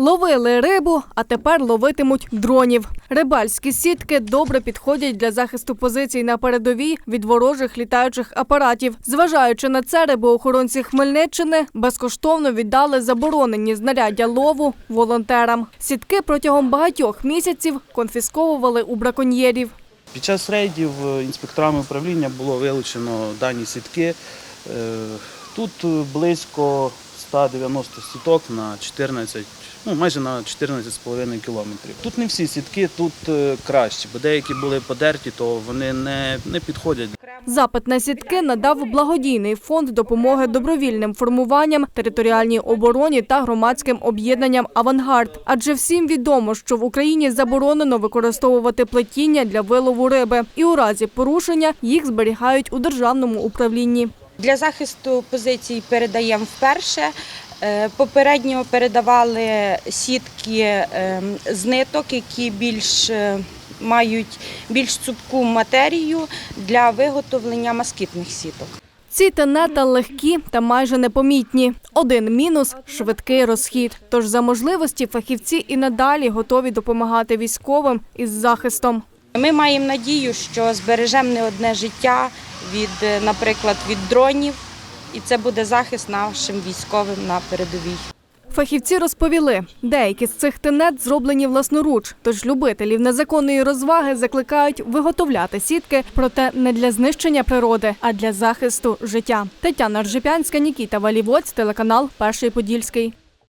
Ловили рибу, а тепер ловитимуть дронів. Рибальські сітки добре підходять для захисту позицій на передовій від ворожих літаючих апаратів. Зважаючи на це, рибоохоронці Хмельниччини безкоштовно віддали заборонені знаряддя лову волонтерам. Сітки протягом багатьох місяців конфісковували у браконьєрів. Під час рейдів е, інспекторами управління було вилучено дані сітки. Тут е, близько 190 сіток на 14, ну майже на 14,5 кілометрів. Тут не всі сітки, тут е, кращі, бо деякі були подерті, то вони не, не підходять Запит на сітки надав благодійний фонд допомоги добровільним формуванням, територіальній обороні та громадським об'єднанням Авангард. Адже всім відомо, що в Україні заборонено використовувати плетіння для вилову риби, і у разі порушення їх зберігають у державному управлінні. Для захисту позицій передаємо вперше. Е, Попередньо передавали сітки ем, з ниток, які більш е, мають більш цупку матерію для виготовлення москітних сіток. Ці тенета легкі та майже непомітні. Один мінус швидкий розхід. Тож за можливості фахівці і надалі готові допомагати військовим із захистом. Ми маємо надію, що збережемо не одне життя від, е, наприклад, від дронів, і це буде захист нашим військовим на передовій. Фахівці розповіли, деякі з цих тенет зроблені власноруч, тож любителів незаконної розваги закликають виготовляти сітки, проте не для знищення природи, а для захисту життя. Тетяна Ржепянська, Нікіта Валівоць, телеканал Перший Подільський.